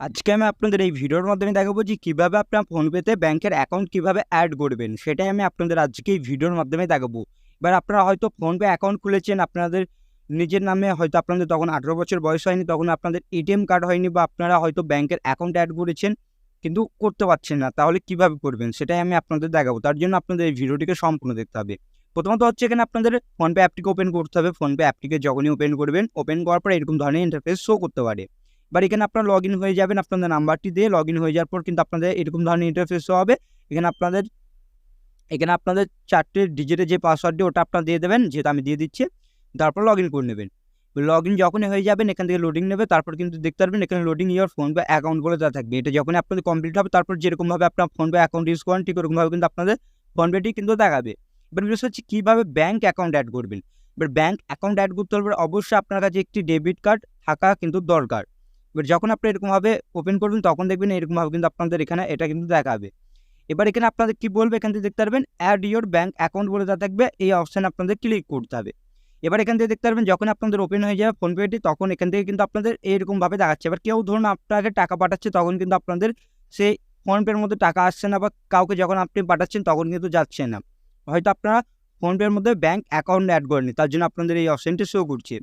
আজকে আমি আপনাদের এই ভিডিওর মাধ্যমে দেখাবো যে কীভাবে আপনার ফোনপেতে ব্যাংকের অ্যাকাউন্ট কীভাবে অ্যাড করবেন, সেটাই আমি আপনাদের আজকে এই ভিডিওর মাধ্যমে দেখাবো। এবার আপনারা হয়তো ফোনপে অ্যাকাউন্ট খুলেছেন, আপনাদের নিজের নামে হয়তো আপনাদের তখন আঠেরো বছর বয়স হয়নি, তখন আপনাদের এটিএম কার্ড হয়নি বা আপনারা হয়তো ব্যাংকের অ্যাকাউন্ট অ্যাড করেছেন, কিন্তু করতে পারছেন না, তাহলে কীভাবে করবেন, সেটাই আমি আপনাদের দেখাবো। তার জন্য আপনাদের এই ভিডিওটিকে সম্পূর্ণ দেখতে হবে। প্রথমত হচ্ছে এখানে আপনাদের ফোনপে অ্যাপটিকে ওপেন করতে হবে। ফোনপে অ্যাপটিকে যখনই ওপেন করবেন ওপেন করার পর এরকম ধরনের ইন্টারফেস শো করতে পারে। এবার এখানে আপনারা লগ হয়ে যাবেন, আপনাদের নাম্বারটি দিয়ে লগ হয়ে যাওয়ার পর কিন্তু আপনাদের এরকম ধরনের ইন্টারফেস হবে। এখানে আপনাদের এখানে আপনাদের চারটে ডিজিটের যে পাসওয়ার্ডটি ওটা আপনারা দিয়ে দেবেন যেটা আমি দিয়ে দিচ্ছি, তারপর লগ করে নেবেন। লগ ইন যখনই হয়ে যাবেন, এখান থেকে লোডিং নেবে, তারপর কিন্তু দেখতে পারবেন এখানে লোডিং ইয়ার ফোন বা অ্যাকাউন্ট বলে দেওয়া থাকবে। এটা যখনই আপনাদের কমপ্লিট হবে, তারপর যেরকমভাবে আপনার ফোন পে অ্যাকাউন্ট ইউজ করেন, ঠিক ওরকমভাবে কিন্তু আপনাদের ফোন পেটি কিন্তু দেখাবে। এবার বিষয় হচ্ছে কীভাবে ব্যাঙ্ক অ্যাকাউন্ট অ্যাড করবেন। এবার ব্যাঙ্ক অ্যাকাউন্ট অ্যাড করতে হলে অবশ্যই আপনার কাছে একটি ডেবিট কার্ড থাকা কিন্তু দরকার। এবার যখন আপনি এরকমভাবে ওপেন করবেন, তখন দেখবেন এরকমভাবে কিন্তু আপনাদের এখানে এটা কিন্তু দেখাবে। এবার এখানে আপনাদের কি বলবে? এখান থেকে দেখতে পারবেন অ্যাড ইয়োর ব্যাঙ্ক অ্যাকাউন্ট বলে দেওয়া থাকবে, এই অপশানে আপনাদের ক্লিক করতে হবে। এবার এখান থেকে দেখতে পারবেন, যখন আপনাদের ওপেন হয়ে যাবে ফোনপেটি তখন এখান থেকে কিন্তু আপনাদের এরকমভাবে দেখাচ্ছে। এবার কেউ ধরুন আপনাকে টাকা পাঠাচ্ছে, তখন কিন্তু আপনাদের সেই ফোনপের মধ্যে টাকা আসছে না বা কাউকে যখন আপনি পাঠাচ্ছেন, তখন কিন্তু যাচ্ছে না। হয়তো আপনারা ফোনপের মধ্যে ব্যাঙ্ক অ্যাকাউন্ট অ্যাড করেনি তার জন্য আপনাদের এই অপশানটি শো করছে।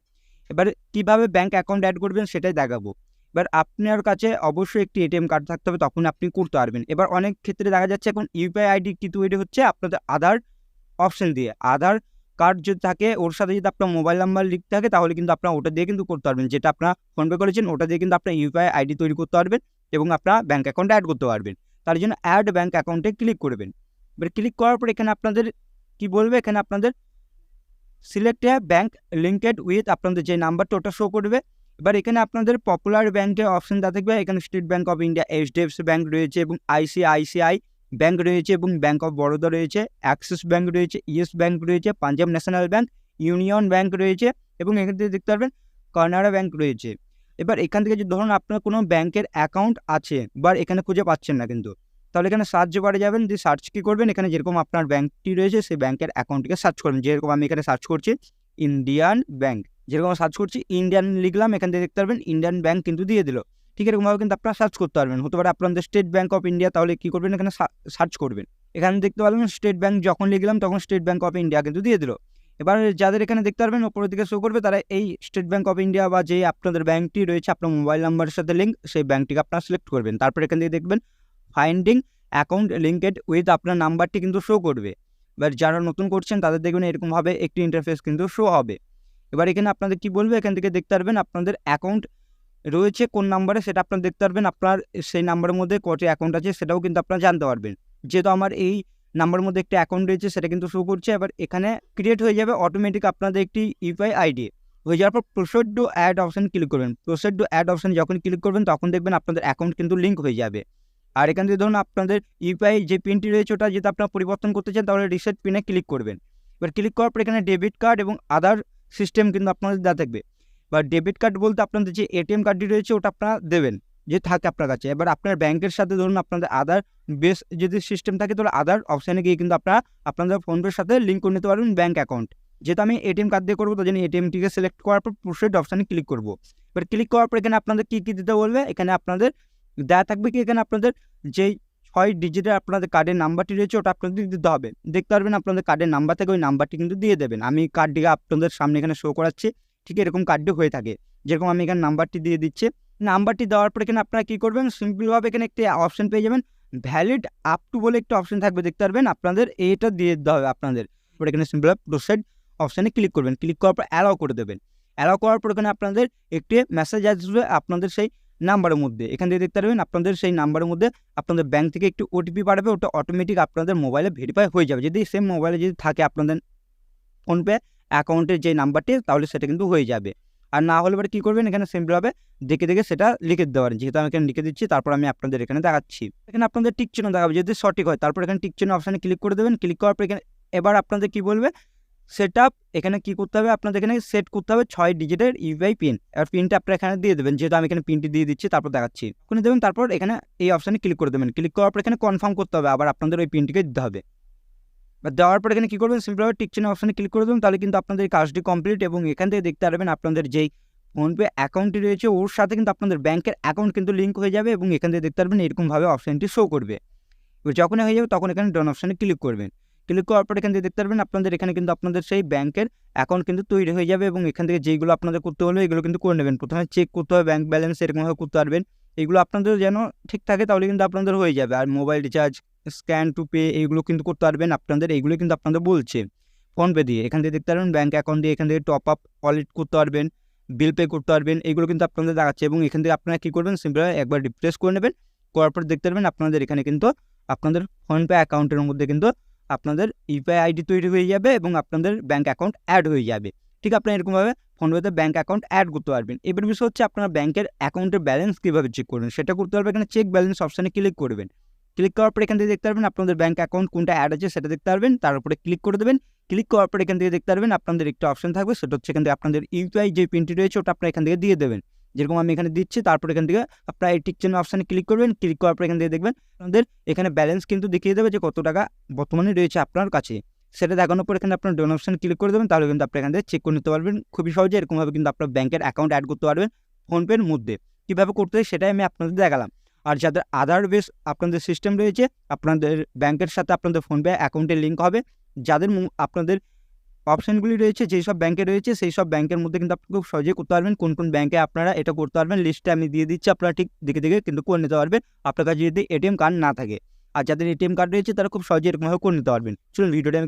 এবার কীভাবে ব্যাঙ্ক অ্যাকাউন্ট অ্যাড করবেন, সেটাই দেখাবো। এবার আপনার কাছে অবশ্যই একটি এটিএম কার্ড থাকতে হবে তখন আপনি করতে পারবেন। এবার অনেক ক্ষেত্রে দেখা যাচ্ছে এখন ইউপিআই আইডি কি তৈরি হচ্ছে? আপনাদের আধার অপশন দিয়ে। আধার কার্ড যদি থাকে, ওর সাথে যদি আপনার মোবাইল নাম্বার লিখতে থাকে, তাহলে কিন্তু আপনার ওটা দিয়ে কিন্তু করতে পারবেন। যেটা আপনার ফোনপে করেছেন, ওটা দিয়ে কিন্তু আপনার ইউপিআই আইডি তৈরি করতে পারবেন এবং আপনার ব্যাঙ্ক অ্যাকাউন্টে অ্যাড করতে পারবেন। তার জন্য অ্যাড ব্যাঙ্ক অ্যাকাউন্টে ক্লিক করবেন। এবার ক্লিক করার পর এখানে আপনাদের কি বলবে? এখানে আপনাদের সিলেক্ট ব্যাঙ্ক লিঙ্কেড উইথ আপনাদের যে নাম্বারটা ওটা শো করবে। এবার এখানে আপনাদের পপুলার ব্যাঙ্কের অপশন দেওয়া থাকবে। এখানে State Bank of India HDFC Bank রয়েছে এবং আইসিআইসিআই ব্যাঙ্ক রয়েছে এবং ব্যাঙ্ক অফ বরোদা রয়েছে অ্যাক্সিস ব্যাঙ্ক রয়েছে ইয়েস ব্যাঙ্ক রয়েছে Punjab National Bank Union Bank রয়েছে এবং এখান থেকে দেখতে পারবেন কানাডা ব্যাঙ্ক রয়েছে। এবার এখান থেকে যদি ধরুন আপনার কোনো ব্যাঙ্কের অ্যাকাউন্ট আছে, বা এখানে খুঁজে পাচ্ছেন না কিন্তু, তাহলে এখানে সার্চ বারে যাবেন, দিয়ে সার্চ কী করবেন? এখানে যেরকম আপনার ব্যাঙ্কটি রয়েছে, সেই ব্যাঙ্কের অ্যাকাউন্টটিকে সার্চ করবেন। যেরকম আমি এখানে সার্চ করছি ইন্ডিয়ান ব্যাঙ্ক যেরকম সার্চ করছি ইন্ডিয়ান লিখলাম, এখান থেকে দেখতে পারবেন ইন্ডিয়ান ব্যাঙ্ক কিন্তু দিয়ে দিল। ঠিক এরকমভাবে কিন্তু আপনারা সার্চ করতে পারবেন। হতে পারে আপনাদের স্টেট ব্যাঙ্ক অফ ইন্ডিয়া তাহলে কী করবেন? এখানে সার্চ করবেন। এখানে দেখতে পারবেন স্টেট ব্যাঙ্ক যখন লিখলাম, তখন স্টেট ব্যাঙ্ক অফ ইন্ডিয়া কিন্তু দিয়ে দিল। এবার যাদের এখানে দেখতে পারবেন ওপরের দিকে শো করবে, তারা এই স্টেট ব্যাঙ্ক অফ ইন্ডিয়া বা যে আপনাদের ব্যাঙ্কটি রয়েছে, আপনার মোবাইল নাম্বারের সাথে লিঙ্ক সেই ব্যাঙ্কটিকে আপনারা সিলেক্ট করবেন। তারপর এখান থেকে দেখবেন ফাইন্ডিং অ্যাকাউন্ট লিঙ্কেড উইথ আপনার নাম্বারটি কিন্তু শো করবে। এবার যারা নতুন করছেন, তাদের দেখবেন এরকমভাবে একটি ইন্টারফেস কিন্তু শো হবে। এবার এখানে আপনাদের কি বলবে? এখান থেকে দেখতে পারবেন আপনাদের অ্যাকাউন্ট রয়েছে, কোন নাম্বারে সেটা আপনারা দেখতে পারবেন। আপনার সেই নাম্বারের মধ্যে কটি অ্যাকাউন্ট আছে সেটাও কিন্তু আপনারা জানতে পারবেন। যেহেতু আমার এই নাম্বারের মধ্যে একটি অ্যাকাউন্ট রয়েছে, সেটা কিন্তু শো করছে। এবার এখানে ক্রিয়েট হয়ে যাবে অটোমেটিক আপনাদের একটি ইউপিআই আইডি হয়ে যাওয়ার পর proceed to add option click করবেন। প্রসেড টু অ্যাড অপশান যখন ক্লিক করবেন, তখন দেখবেন আপনাদের অ্যাকাউন্ট কিন্তু লিঙ্ক হয়ে যাবে। আর এখান থেকে ধরুন আপনাদের ইউপিআই যে পিনটি রয়েছে, ওটা যদি আপনার পরিবর্তন করতে চান, তাহলে রিসেট পিনে ক্লিক করবেন। এবার ক্লিক করার পর এখানে ডেবিট কার্ড এবং আদার সিস্টেম কিন্তু আপনাদের দেওয়া থাকবে। বা ডেবিট কার্ড বলতে আপনাদের যে এটিএম কার্ডটি রয়েছে, ওটা আপনারা দেবেন, যে থাকে আপনার কাছে। এবার আপনার ব্যাংকের সাথে ধরুন আপনাদের আধার বেস যদি সিস্টেম থাকে, তাহলে আধার অপশানে গিয়ে কিন্তু আপনারা আপনাদের ফোনপের সাথে লিঙ্ক করে নিতে পারবেন ব্যাঙ্ক অ্যাকাউন্ট যেহেতু আমি এটিএম কার্ড দিয়ে করব, তার জন্য এটিএমটিকে সিলেক্ট করার পর প্রসেড অপশানে ক্লিক করব। এবার ক্লিক করার পর এখানে আপনাদের কী কী দিতে বলবে? এখানে আপনাদের দেওয়া থাকবে কি? এখানে আপনাদের যেই ছয় ডিজিটের আপনাদের কার্ডের নাম্বারটি রয়েছে, ওটা আপনাদের দিতে হবে। দেখতে পারবেন আপনাদের কার্ডের নাম্বার থেকে ওই নাম্বারটি কিন্তু দিয়ে দেবেন। আমি কার্ডটিকে আপনাদের সামনে এখানে শো করাচ্ছি, ঠিক এরকম কার্ডটি হয়ে থাকে। যেরকম আমি এখানে নাম্বারটি দিয়ে দিচ্ছি। নাম্বারটি দেওয়ার পর এখানে আপনারা কী করবেন? সিম্পলভাবে এখানে একটি অপশন পেয়ে যাবেন। ভ্যালিড আপ টু বলে একটা অপশন থাকবে, দেখতে পারবেন? আপনাদের এটা দিয়ে দিতে হবে আপনাদের। এবার এখানে সিম্পল প্রোসাইড অপশানে ক্লিক করবেন। ক্লিক করার পর অ্যালাও করে দেবেন। অ্যালাও করার পর এখানে আপনাদের একটি মেসেজ আসবে, আপনাদের সেই নাম্বারের মধ্যে। এখান থেকে দেখতে পারবেন আপনাদের সেই নাম্বারের মধ্যে আপনাদের ব্যাঙ্ক থেকে একটি ওটিপি পাঠাবে ওটা অটোমেটিক আপনাদের মোবাইলে ভেরিফাই হয়ে যাবে। যদি সেম মোবাইলে যদি থাকে আপনাদের ফোনপে অ্যাকাউন্টের যে নাম্বারটি, তাহলে সেটা কিন্তু হয়ে যাবে। আর না হলে এবার কী করবেন? এখানে সিম্পলভাবে দেখে দেখে সেটা লিখে পারেন যেহেতু আমি এখানে লিখে দিচ্ছি, তারপর আমি আপনাদের এখানে দেখাচ্ছি। এখানে আপনাদের টিক দেখাবে। যদি সঠিক হয়, তারপর এখানে টিক অপশানে ক্লিক করে দেবেন। ক্লিক করার পর এখানে এবার আপনাদের কী বলবে? সেট এখানে কী করতে হবে? আপনাদের এখানে সেট করতে হবে ছয় ডিজিটের ইউআই পিন আর পিনটা আপনারা এখানে দিয়ে দেবেন, যেহেতু আমি এখানে পিনটি দিয়ে দিচ্ছি, তারপর দেখাচ্ছি। ওখানে দেবেন, তারপর এখানে এই অপশানে ক্লিক করে দেবেন। ক্লিক করার পর এখানে কনফার্ম করতে হবে, আবার আপনাদের ওই পিনটিকে দিতে হবে। বা দেওয়ার পর এখানে কী করবেন? সিম্পলভাবে টিক চিহ্ন অপশানে ক্লিক করে দেবেন, তাহলে কিন্তু আপনাদের কাজটি কমপ্লিট এবং এখান থেকে দেখতে পারবেন আপনাদের যেই ফোনপে অ্যাকাউন্টটি রয়েছে, ওর সাথে কিন্তু আপনাদের ব্যাংকের অ্যাকাউন্ট কিন্তু লিঙ্ক হয়ে যাবে এবং এখান থেকে দেখতে পারবেন এরকমভাবে অপশানটি শো করবে। এবার যখনই হয়ে যাবে, তখন এখানে ডন অপশানে ক্লিক করবেন। ক্লিক করার পর এখান থেকে দেখতে পারবেন, আপনাদের এখানে কিন্তু আপনাদের সেই ব্যাংকের অ্যাকাউন্ট কিন্তু তৈরি হয়ে যাবে এবং এখান থেকে যেগুলো আপনাদের করতে হলো এগুলো কিন্তু করে নেবেন। প্রথমে চেক করতে হবে ব্যাংক ব্যালেন্স এরকমভাবে করতে পারবেন। এগুলো আপনাদের যেন ঠিক থাকে তাহলে কিন্তু আপনাদের হয়ে যাবে। আর mobile recharge scan to pay এইগুলো কিন্তু করতে পারবেন আপনাদের এইগুলো কিন্তু আপনাদের বলছে। ফোনপে দিয়ে এখান থেকে দেখতে পারবেন ব্যাঙ্ক অ্যাকাউন্ট দিয়ে এখান থেকে টপ আপ ওয়ালেট করতে পারবেন বিল পে করতে পারবেন এইগুলো কিন্তু আপনাদের দেখাচ্ছে এবং এখান থেকে আপনারা কী করবেন সিম্পল একবার রিপ্লেস করে নেবেন। করার পর দেখতে পারবেন আপনাদের এখানে কিন্তু আপনাদের ফোনপে অ্যাকাউন্টের মধ্যে কিন্তু আপনাদের ইউপিআই আইডি তৈরি হয়ে যাবে এবং আপনাদের ব্যাঙ্ক অ্যাকাউন্ট অ্যাড হয়ে যাবে। ঠিক আপনারা এরকমভাবে ফোনপেতে ব্যাঙ্ক অ্যাকাউন্ট অ্যাড করতে পারবেন। এবার বিষয় হচ্ছে আপনার ব্যাংকের অ্যাকাউন্টের ব্যালেন্স কীভাবে চেক করবেন? সেটা করতে পারবেন এখানে চেক ব্যালেন্স অপশানে ক্লিক করবেন। ক্লিক করার পর এখান থেকে দেখতে পারবেন আপনাদের ব্যাঙ্ক অ্যাকাউন্ট কোনটা অ্যাড আছে সেটা দেখতে পারবেন। তার উপরে ক্লিক করে দেবেন। ক্লিক করার পর এখান থেকে দেখতে পারবেন আপনাদের একটা অপশন থাকবে, সেটা হচ্ছে এখান থেকে আপনাদের ইউপিআই যে পিনটি রয়েছে ওটা আপনারা এখান থেকে দিয়ে দেবেন। যেরকম আমি এখানে দিচ্ছি, তারপর এখান থেকে আপনার এই টিক অপশানে ক্লিক করবেন ক্লিক করার পর এখান থেকে দেখবেন আপনাদের এখানে ব্যালেন্স কিন্তু দেখিয়ে দেবে যে কত টাকা বর্তমানে রয়েছে আপনার কাছে। সেটা দেখানোর পর এখানে আপনার ডোন অপশান ক্লিক করে দেবেন, তাহলে কিন্তু আপনি এখান থেকে চেক করে নিতে পারবেন। খুবই সহজে এরকমভাবে কিন্তু আপনার ব্যাংকের অ্যাকাউন্ট অ্যাড করতে পারবেন ফোনপের মধ্যে। কীভাবে করতে হয় সেটাই আমি আপনাদের দেখালাম। আর যাদের আদার বেস আপনাদের সিস্টেম রয়েছে, আপনাদের ব্যাংকের সাথে আপনাদের ফোনপে অ্যাকাউন্টের লিঙ্ক হবে। যাদের আপনাদের অপশানগুলি রয়েছে, যেই সব ব্যাঙ্কে রয়েছে, সেই সব ব্যাঙ্কের মধ্যে কিন্তু আপনি খুব সহজেই করতে পারবেন, কোন কোন ব্যাঙ্কে আপনারা এটা করতে পারবেন। লিস্টে আমি দিয়ে দিচ্ছি, আপনারা ঠিক দেখে দেখে কিন্তু করে নিতে পারবেন। আপনার কাছে যদি এটিএম কার্ড না থাকে, আর যাদের এটিএম কার্ড রয়েছে, তারা খুব সহজে এরকমভাবে করে নিতে পারবেন। চলুন ভিডিওটা আমি